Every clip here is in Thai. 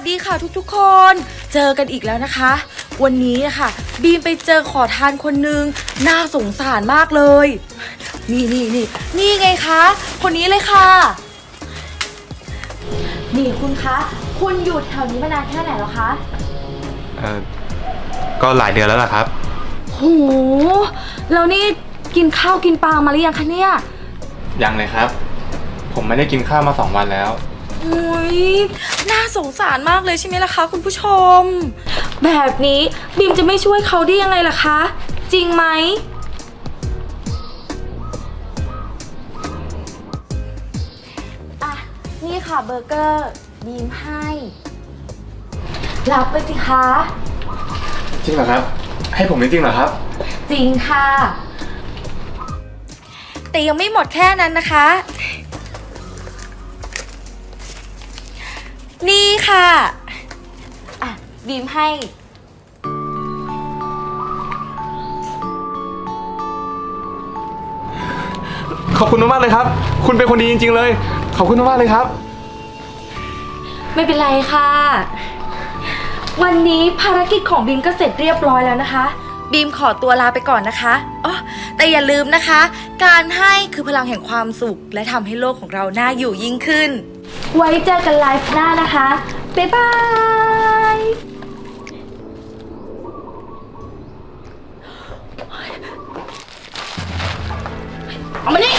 สดีค่ะทุกๆคน เจอกันอีกแล้วนะคะ วันนี้นะคะบีมไปเจอขอทานคนนึงน่าสงสารมากเลย นี่นี่นี่นี่ไงคะ คนนี้เลยค่ะ นี่คุณคะ คุณอยู่แถวนี้มานานแค่ไหนแล้วคะ เออก็หลายเดือนแล้วล่ะครับ โห แล้วนี่กินข้าวกินปลามาหรือยังคะเนี่ย ยังเลยครับ ผมไม่ได้กินข้าวมาสองวันแล้ว อุ้ยน่าสงสารมากเลยใช่ไหมล่ะคะคุณผู้ชม แบบนี้บีมจะไม่ช่วยเขาได้ยังไงล่ะคะ จริงไหม อะ นี่ค่ะเบอร์เกอร์บีมให้ รับไปสิคะ จริงเหรอครับ ให้ผมจริงๆเหรอครับ จริงค่ะ แต่ยังไม่หมดแค่นั้นนะคะ นี่ค่ะ อะบีมให้ ขอบคุณมากๆเลยครับ คุณเป็นคนดีจริง ๆ เลย ขอบคุณมากๆเลยครับ ไม่เป็นไรค่ะ วันนี้ภารกิจของบีมก็เสร็จเรียบร้อยแล้วนะคะ บีมขอตัวลาไปก่อนนะคะอ๋อแต่อย่าลืมนะคะ การให้คือพลังแห่งความสุข และทำให้โลกของเราน่าอยู่ยิ่งขึ้น ไว้เจอกันไลฟ์หน้านะคะ บ๊ายบาย เอามานี่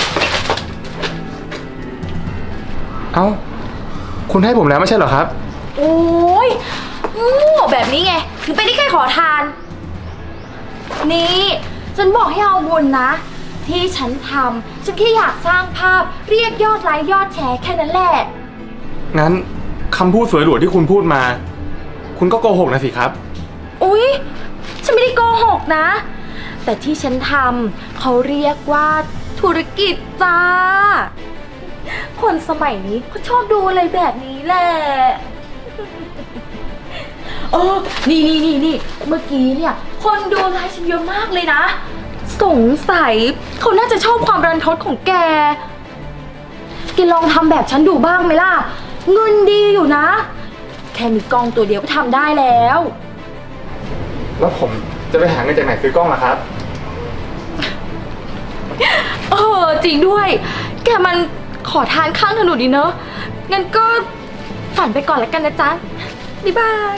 เอ้า คุณให้ผมแล้วไม่ใช่เหรอครับ โอ้ยโง่แบบนี้ไง ถึงไปได้แค่ขอทาน นี่ ฉันบอกให้เอาบุญนะ ที่ฉันทำฉันแค่อยากสร้างภาพเรียกยอดไลค์ยอดแชร์แค่นั้นแหละ งั้นคำพูดสวยหรูที่คุณพูดมา คุณก็โกหกนะสิครับ อุ๊ย ฉันไม่ได้โกหกนะ แต่ที่ฉันทำเขาเรียกว่าธุรกิจจ้า คนสมัยนี้เขาชอบดูอะไรแบบนี้แหละ เออ นี่นี่นี่นี่ เมื่อกี้เนี่ย คนดูไลฟ์ฉันเยอะมากเลยนะ สงสัยเขาน่าจะชอบความรันทดของแก แกลองทำแบบฉันดูบ้างไหมล่ะ เงินดีอยู่นะ แค่มีกล้องตัวเดียวก็ทำได้แล้ว แล้วผมจะไปหาเงินจากไหนซื้อกล้องล่ะครับ เออจริงด้วย แกมันขอทานข้างถนนดีเนอะงั้นก็ฝันไปก่อนแล้วกันนะจ๊ะ บ๊ายบาย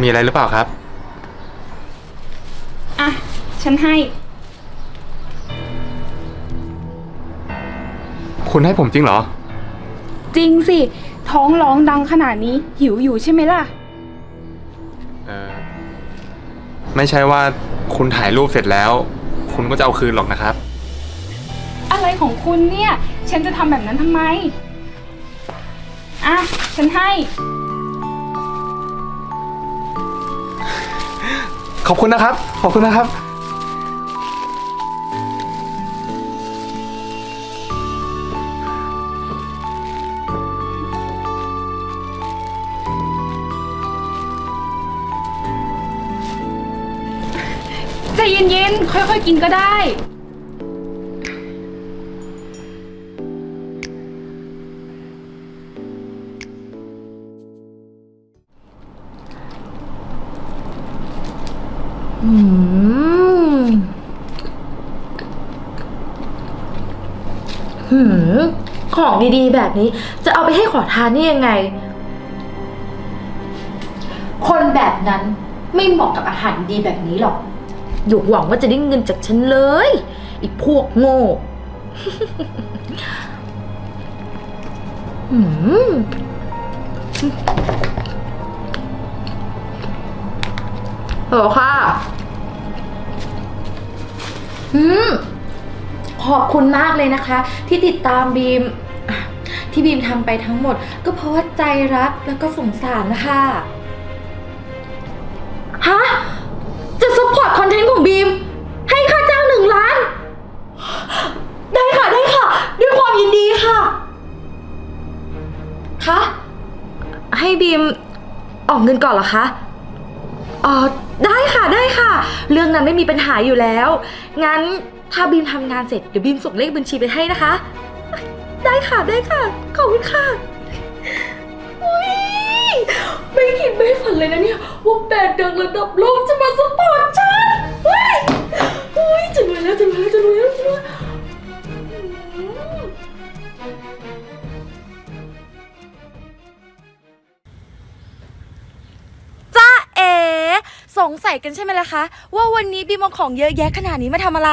มีอะไรหรือเปล่าครับ อะ ฉันให้ คุณให้ผมจริงเหรอ จริงสิ ท้องร้องดังขนาดนี้ หิวอยู่ใช่ไหมล่ะ เออไม่ใช่ว่าคุณถ่ายรูปเสร็จแล้ว คุณก็จะเอาคืนหรอกนะครับ อะไรของคุณเนี่ย ฉันจะทำแบบนั้นทำไม อะ ฉันให้ ขอบคุณนะครับ ขอบคุณนะครับ ใจเย็นๆ ค่อยๆ กินก็ได้ ของดีๆ แบบนี้ จะเอาไปให้ขอทานนี่ยังไง คนแบบนั้นไม่เหมาะกับอาหารดีแบบนี้หรอก อยู่หวังว่าจะได้เงินจากฉันเลยไอีพวกโง่หืมเออค่ะ อืม ขอบคุณมากเลยนะคะ ที่ติดตามบีม ที่บีมทำไปทั้งหมด ก็เพราะว่าใจรักแล้วก็สงสารนะคะฮะจะสปอร์ตคอนเทนต์ของบีม ให้ค่าจ้างหนึ่งล้าน ได้ค่ะ ได้ค่ะ ด้วยความยินดีค่ะคะให้บีมออกเงินก่อนเหรอคะอ๋อได้ค่ะได้ค่ะ เรื่องนั้นไม่มีปัญหาอยู่แล้ว งั้นถ้าบีมทำงานเสร็จเดี๋ยวบีมส่งเลขบัญชีไปให้นะคะ ได้ค่ะได้ค่ะ ขอบคุณค่ะอุ๊ยไม่คิดไม่ฝันเลยนะเนี่ยว่าแบรนด์ดังระดับโลกจะมาสปอร์ตฉันเฮ้ยเฮ้ยจะรวยแล้วจะรวยแล้วจะรวยแล้วจะรวยอืมจ้าเอ๋สงสัยกันใช่ไหมล่ะคะ ว่าวันนี้บีมเอาของเยอะแยะขนาดนี้มาทำอะไร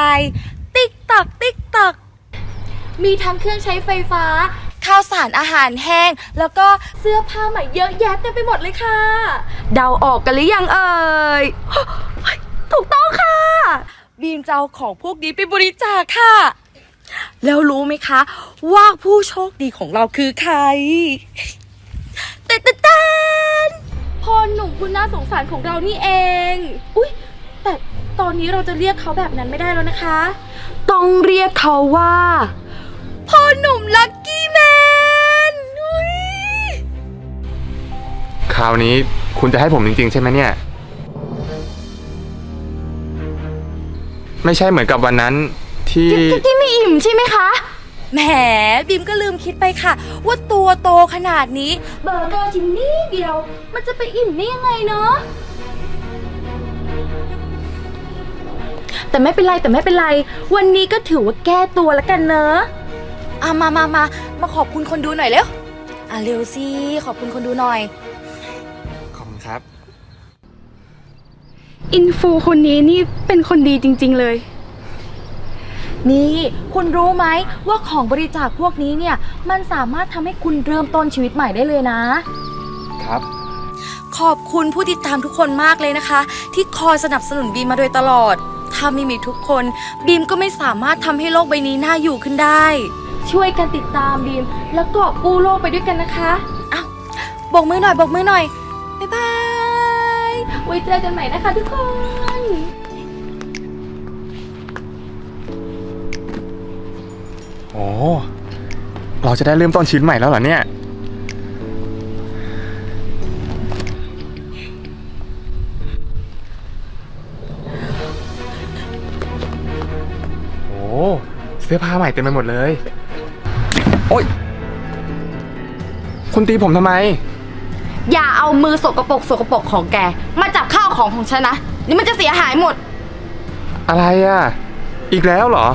ติ๊กตัก ติ๊กตัก มีทั้งเครื่องใช้ไฟฟ้า ข้าวสารอาหารแห้ง แล้วก็เสื้อผ้าใหม่เยอะแยะเต็มไปหมดเลยค่ะ เดาออกกันหรือยังเอ่ย ถูกต้องค่ะ บีมจะเอาของพวกนี้ไปบริจาคค่ะ แล้วรู้ไหมคะ ว่าผู้โชคดีของเราคือใครเต้นเต้นเต้นพอหนุ่มคุณน่าสงสารของเรานี่เอง อุ๊ยแต่ตอนนี้เราจะเรียกเขาแบบนั้นไม่ได้แล้วนะคะ ต้องเรียกเขาว่า พ่อหนุ่มลักกี้แมนอุ๊ยคราวนี้คุณจะให้ผมจริง ๆ ใช่ไหมเนี่ย ไม่ใช่เหมือนกับวันนั้นที่ ที่ที่ไม่อิ่มใช่ไหมคะ แหมบิมก็ลืมคิดไปค่ะ ว่าตัวโตขนาดนี้ เบอร์เกอร์ชิ้นนี้เดียว มันจะไปอิ่มได้ยังไงเนาะแต่ไม่เป็นไรแต่ไม่เป็นไร วันนี้ก็ถือว่าแก้ตัวแล้วกันเนอะ อะมามามามาขอบคุณคนดูหน่อยเร็วอะเร็วสิขอบคุณคนดูหน่อย ขอบคุณครับ อินฟูคนนี้นี่เป็นคนดีจริง ๆเลย นี่คุณรู้ไหมว่าของบริจาคพวกนี้เนี่ยมันสามารถทำให้คุณเริ่มต้นชีวิตใหม่ได้เลยนะ ครับ ขอบคุณผู้ติดตามทุกคนมากเลยนะคะ ที่คอยสนับสนุนบีมมาโดยตลอด ถ้าไม่มีทุกคน บีมก็ไม่สามารถทำให้โลกใบนี้น่าอยู่ขึ้นได้ ช่วยกันติดตามบีม แล้วก็กู้โลกไปด้วยกันนะคะอ้าวบกมือหน่อยบกมือหน่อยบ๊ายบายไว้เจอกันใหม่นะคะทุกคนโอ้เราจะได้เริ่มต้นชีวิตใหม่แล้วเหรอเนี่ย โอ้เสื้อผ้าใหม่เต็มไปหมดเลย โอ๊ย คุณตีผมทำไม อย่าเอามือสกปรกสกปรกของแก มาจับข้าวของของฉันนะ นี่มันจะเสียหายหมด อะไรอะ อีกแล้วเหรอ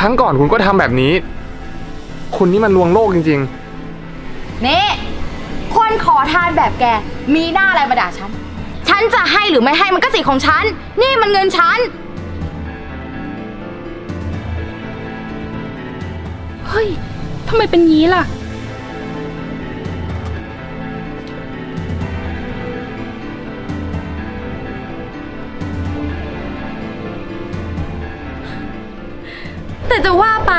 ครั้งก่อนคุณก็ทำแบบนี้ คุณนี่มันลวงโลกจริง นี่ คนขอทานแบบแก มีหน้าอะไรมาด่าฉัน ฉันจะให้หรือไม่ให้มันก็สิทธิ์ของฉัน นี่มันเงินฉัน เฮ้ยทำ ไมเป็นงี้ล่ะ แต่จะว่าไป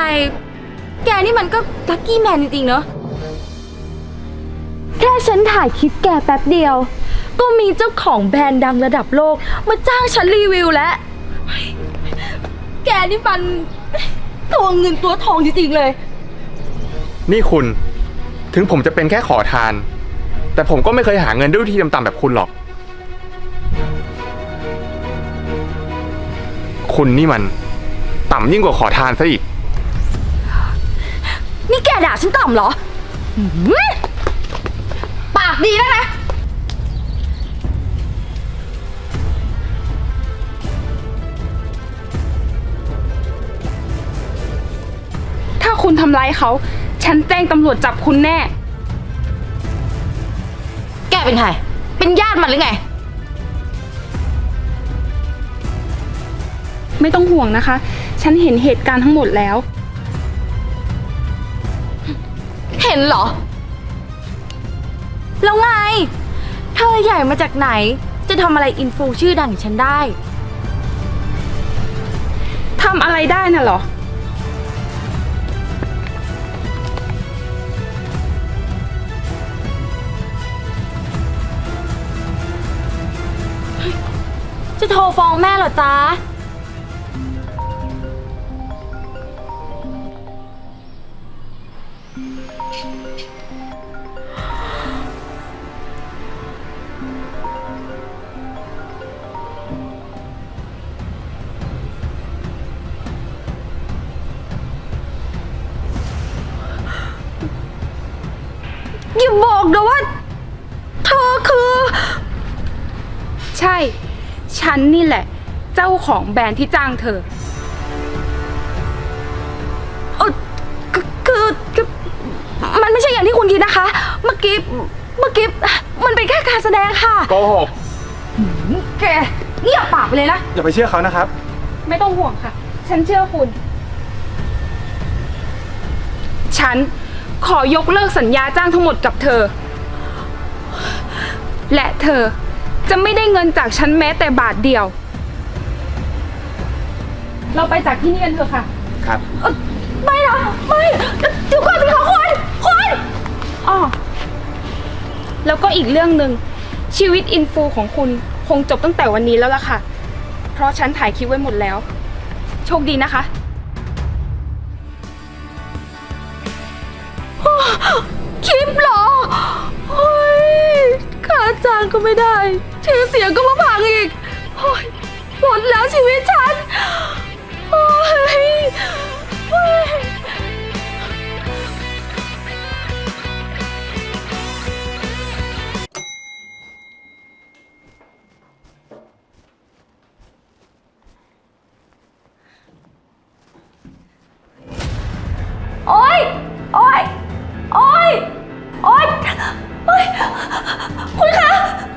แกนี่มันก็ลัคกี้แมนจริงๆเนอะ แค่ฉันถ่ายคลิปแกแป๊บเดียว ก็มีเจ้าของแบรนด์ดังระดับโลก มาจ้างฉันรีวิวแล้ว แกนี่มัน ตัวเงินตัวทองจริงๆเลย นี่คุณ ถึงผมจะเป็นแค่ขอทาน แต่ผมก็ไม่เคยหาเงินด้วยวิธีต่ำๆแบบคุณหรอก คุณนี่มัน ต่ำยิ่งกว่าขอทานซะอีก นี่แกด่าฉันต่ำเหรอหืมปากดีแล้วนะ ถ้าคุณทำร้ายเขา ฉันแจ้งตำรวจจับคุณแน่ แกเป็นใคร เป็นญาติมันหรือไง ไม่ต้องห่วงนะคะ ฉันเห็นเหตุการณ์ทั้งหมดแล้ว เห็นเหรอ แล้วไง เธอใหญ่มาจากไหน จะทำอะไรอินฟูชื่อดังอย่างฉันได้ ทำอะไรได้น่ะเหรอ จะโทรฟ้องแม่เหรอจ๊ะ จ้าของแบรนด์ที่จ้างเธอเออคือคือคือมันไม่ใช่อย่างที่คุณคิดนะคะ เมื่อกี้เมื่อกี้มันเป็นแค่การแสดงค่ะโกหกแกเงียบปากไปเลยนะ อย่าไปเชื่อเขานะครับ ไม่ต้องห่วงค่ะ ฉันเชื่อคุณ ฉันขอยกเลิกสัญญาจ้างทั้งหมดกับเธอ และเธอจะไม่ได้เงินจากฉันแม้แต่บาทเดียว เราไปจากที่นี่กันเถอะค่ะ ครับไม่นะไม่เดี๋ยวก่อนสิคะคุณคุณอ้อแล้วก็อีกเรื่องหนึ่งชีวิตอินฟูของคุณคงจบตั้งแต่วันนี้แล้วล่ะค่ะ เพราะฉันถ่ายคลิปไว้หมดแล้ว โชคดีนะคะคลิปเหรอเฮ้ยค่าจ้างก็ไม่ได้ ชื่อเสียงก็มาพังอีกโอ้ยหมดแล้วชีวิตฉัน โอ๊ย โอ๊ย โอ๊ย โอ๊ย โอ๊ย คุณคะ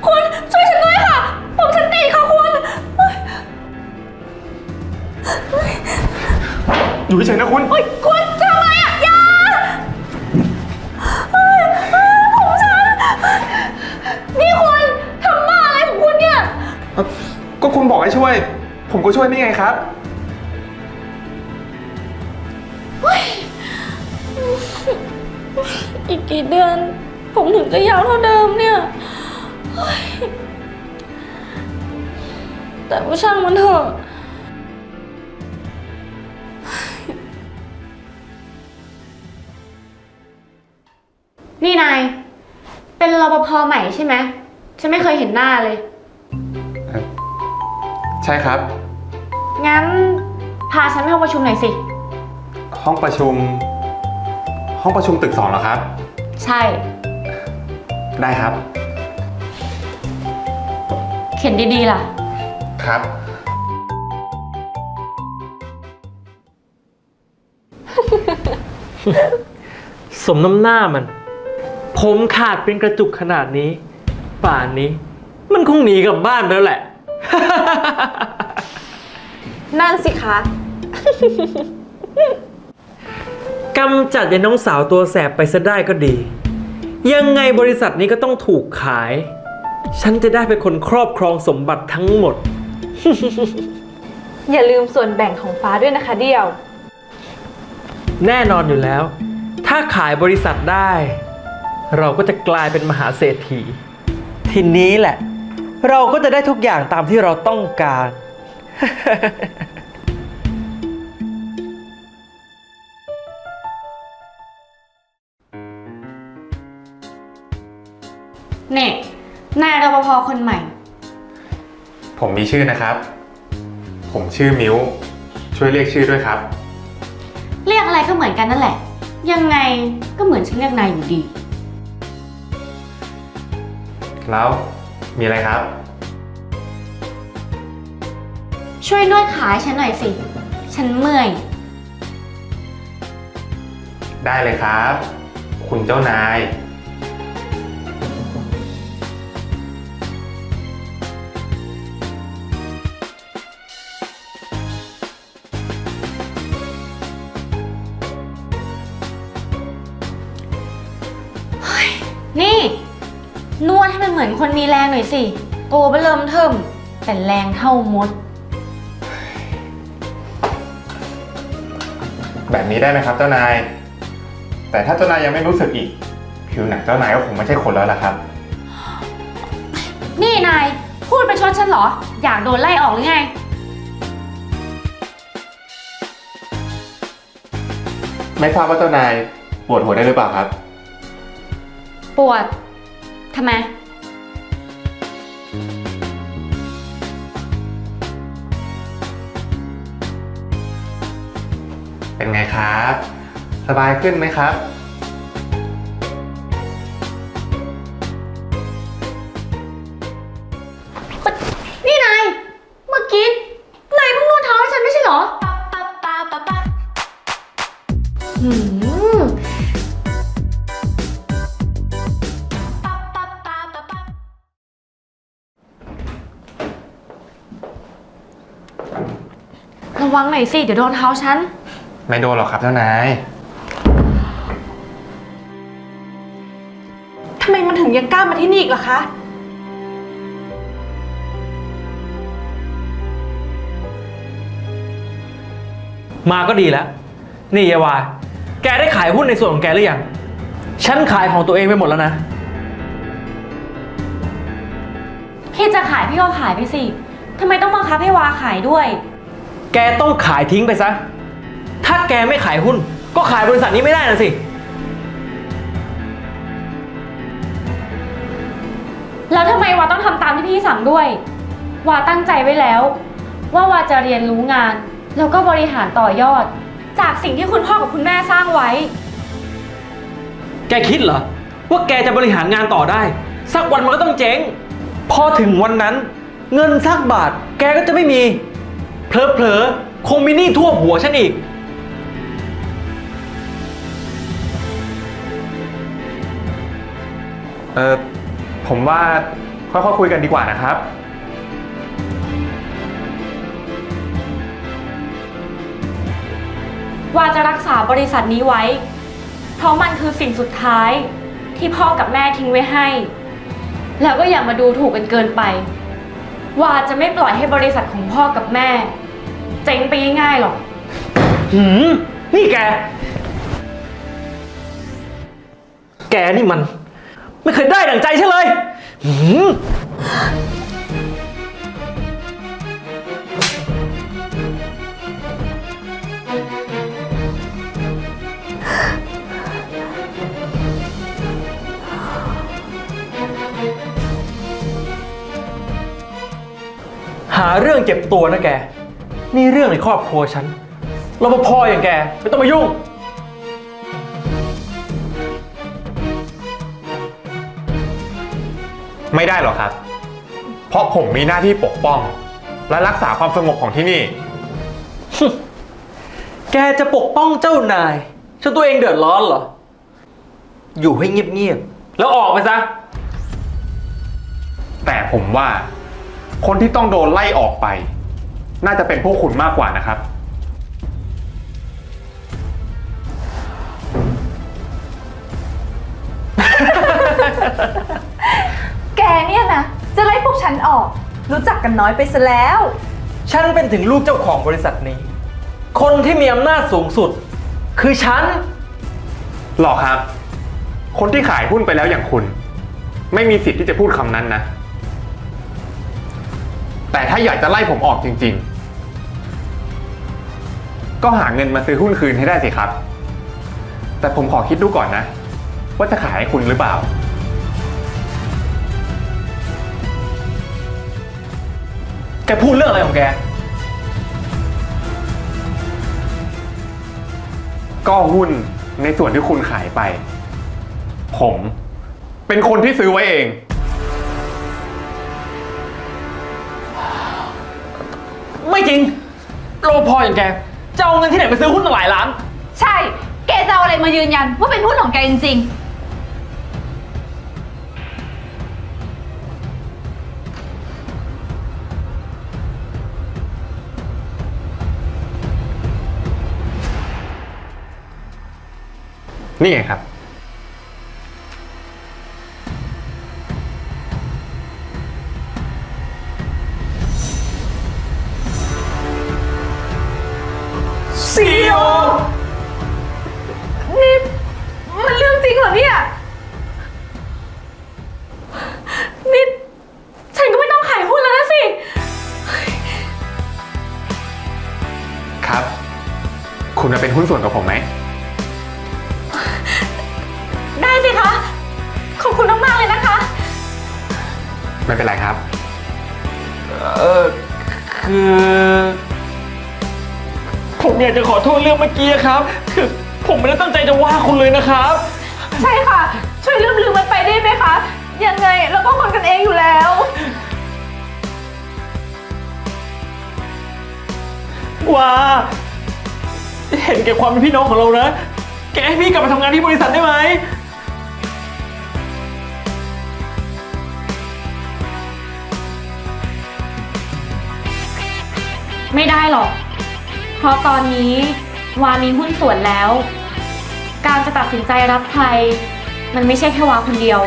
คุณช่วยฉันด้วยค่ะ ผมฉันตีค่ะคุณโอ๊ย อยู่เฉยๆนะคุณโอ๊ยคุณทำไมอะอย่าโอ๊ยโอ๊ยผมฉัน นี่คุณทำบ้าอะไรของคุณเนี่ยก็คุณบอกให้ช่วย ผมก็ช่วยนี่ไงครับ อีกกี่เดือน ผมถึงจะยาวเท่าเดิมเนี่ยเฮ้ยแต่ว่าช่างมันเถอะ นี่นาย เป็นรปภใหม่ใช่ไหมฉันไม่เคยเห็นหน้าเลย ใช่ครับ งั้นพาฉันไปห้องประชุมหน่อยสิ ห้องประชุม ห้องประชุมตึกสองเหรอครับ ใช่ ได้ครับ เขียนดีๆล่ะ ครับ สมน้ำหน้ามัน ผมขาดเป็นกระจุกขนาดนี้ ป่านนี้ มันคงหนีกลับบ้านไปแล้วแหละ นั่นสิคะ กำจัดยายน้องสาวตัวแสบไปซะได้ก็ดี ยังไงบริษัทนี้ก็ต้องถูกขาย ฉันจะได้เป็นคนครอบครองสมบัติทั้งหมด อย่าลืมส่วนแบ่งของฟ้าด้วยนะคะเดียว แน่นอนอยู่แล้ว ถ้าขายบริษัทได้ เราก็จะกลายเป็นมหาเศรษฐี ทีนี้แหละ เราก็จะได้ทุกอย่างตามที่เราต้องการ เนี่ยนายรปภคนใหม่ ผมมีชื่อนะครับ ผมชื่อมิวช่วยเรียกชื่อด้วยครับ เรียกอะไรก็เหมือนกันนั่นแหละ ยังไงก็เหมือนฉันเรียกนายอยู่ดี แล้วมีอะไรครับ ช่วยนวดขาให้ฉันหน่อยสิ ฉันเมื่อย ได้เลยครับ คุณเจ้านาย มันเหมือนคนมีแรงหน่อยสิ ตัวเบอเริ่มเทิมแต่แรงเท่ามด แบบนี้ได้ไหมครับเจ้านาย แต่ถ้าเจ้านายยังไม่รู้สึกอีก ผิวหนังเจ้านายก็คงไม่ใช่คนแล้วล่ะครับ นี่นาย พูดไปชดฉันเหรอ อยากโดนไล่ออกหรือไง ไม่ทราบว่าเจ้านายปวดหัวได้หรือเปล่าครับ ปวดทำไม ครับ สบายขึ้นไหมครับ นี่นาย เมื่อกี้ นายเพิ่งนวดเท้าให้ฉันไม่ใช่เหรอ หืม ระวังหน่อยสิ เดี๋ยวโดนเท้าฉัน ไม่โดนหรอกครับเจ้านาย ทำไมมันถึงยังกล้ามาที่นี่อีกล่ะคะ มาก็ดีแล้ว นี่เยวา แกได้ขายหุ้นในส่วนของแกหรือยัง ฉันขายของตัวเองไปหมดแล้วนะ พี่จะขายพี่ก็ขายไปสิ ทำไมต้องบังคับให้วาขายด้วย แกต้องขายทิ้งไปซะ ถ้าแกไม่ขายหุ้น ก็ขายบริษัทนี้ไม่ได้นะสิ แล้วทำไมวาต้องทำตามที่พี่สั่งด้วย วาตั้งใจไว้แล้ว ว่าวาจะเรียนรู้งาน แล้วก็บริหารต่อยอด จากสิ่งที่คุณพ่อกับคุณแม่สร้างไว้ แกคิดเหรอ ว่าแกจะบริหารงานต่อได้ สักวันมันก็ต้องเจ๊ง พอถึงวันนั้น เงินสักบาท แกก็จะไม่มี เพลอๆคงมีหนี้ท่วมหัวฉันอีก ออผมว่าค่อยๆคุยกันดีกว่านะครับวาจะรักษาบริษัทนี้ไว้ เพราะมันคือสิ่งสุดท้ายที่พ่อกับแม่ทิ้งไว้ให้ แล้วก็อย่ามาดูถูกกันเกินไปวาจะไม่ปล่อยให้บริษัทของพ่อกับแม่ เจ๊งไปง่ายๆหรอก หืม นี่แก แกนี่มัน ไม่เคยได้ดั่งใจฉันเลยหืมหาเรื่องเจ็บตัวนะแก นี่เรื่องในครอบครัวฉันรปภอย่างแก ไม่ต้องมายุ่ง ไม่ได้หรอกครับ เพราะผมมีหน้าที่ปกป้อง และรักษาความสงบของที่นี่ แกจะปกป้องเจ้านายจนตัวเองเดือดร้อนเหรอ อยู่ให้เงียบๆ แล้วออกไปซะ แต่ผมว่า คนที่ต้องโดนไล่ออกไป น่าจะเป็นพวกคุณมากกว่านะครับ รู้จักกันน้อยไปซะแล้ว ฉันเป็นถึงลูกเจ้าของบริษัทนี้ คนที่มีอำนาจสูงสุด คือฉัน หรอครับ คนที่ขายหุ้นไปแล้วอย่างคุณ ไม่มีสิทธิ์ที่จะพูดคำนั้นนะ แต่ถ้าอยากจะไล่ผมออกจริง ๆ ก็หาเงินมาซื้อหุ้นคืนให้ได้สิครับ แต่ผมขอคิดดูก่อนนะ ว่าจะขายให้คุณหรือเปล่า แกพูดเรื่องอะไรของแก ก็หุ้นในส่วนที่คุณขายไป ผม เป็นคนที่ซื้อไว้เอง ไม่จริงรปภอย่างแก จะเอาเงินที่ไหนไปซื้อหุ้นตั้งหลายล้าน ใช่ แกจะเอาอะไรมายืนยันว่าเป็นหุ้นของแกจริง นี่ไงครับ ซีโอนี่มันเรื่องจริงเหรอเนี่ย นี่ ฉันก็ไม่ต้องขายหุ้นแล้วนะสิ ครับ คุณมาเป็นหุ้นส่วนกับผม ผมอยากจะขอโทษเรื่องเมื่อกี้ครับ คือผมไม่ได้ตั้งใจจะว่าคุณเลยนะครับ ใช่ค่ะ ช่วยลืมลืมมันไปได้ไหมคะ ยังไงเราก็คนกันเองอยู่แล้วว่าเห็นแก่ความเป็นพี่น้องของเรานะ แกให้พี่กลับมาทำงานที่บริษัทได้ไหม ไม่ได้หรอก เพราะตอนนี้วามีหุ้นส่วนแล้ว การจะตัดสินใจรับใคร มันไม่ใช่แค่วาคนเดียว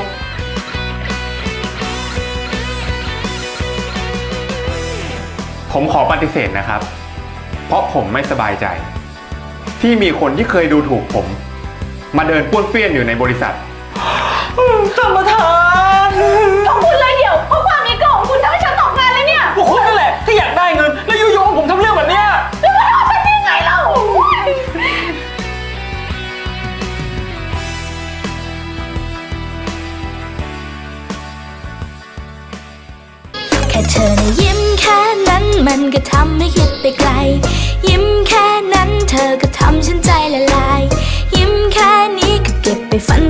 ผมขอปฏิเสธนะครับ เพราะผมไม่สบายใจ ที่มีคนที่เคยดูถูกผม มาเดินป้วนเปี้ยนอยู่ในบริษัท ท่านประธาน ของคุณเลย ผมทำเรื่องแบบเนี้ยแล้วมาทำยังไงเล่าแค่เธอนะยิ้มแค่นั้นมันก็ทำให้คิดไปไกล ยิ้มแค่นั้นเธอก็ทำฉันใจละลาย ยิ้มแค่นี้ก็เก็บไปฝัน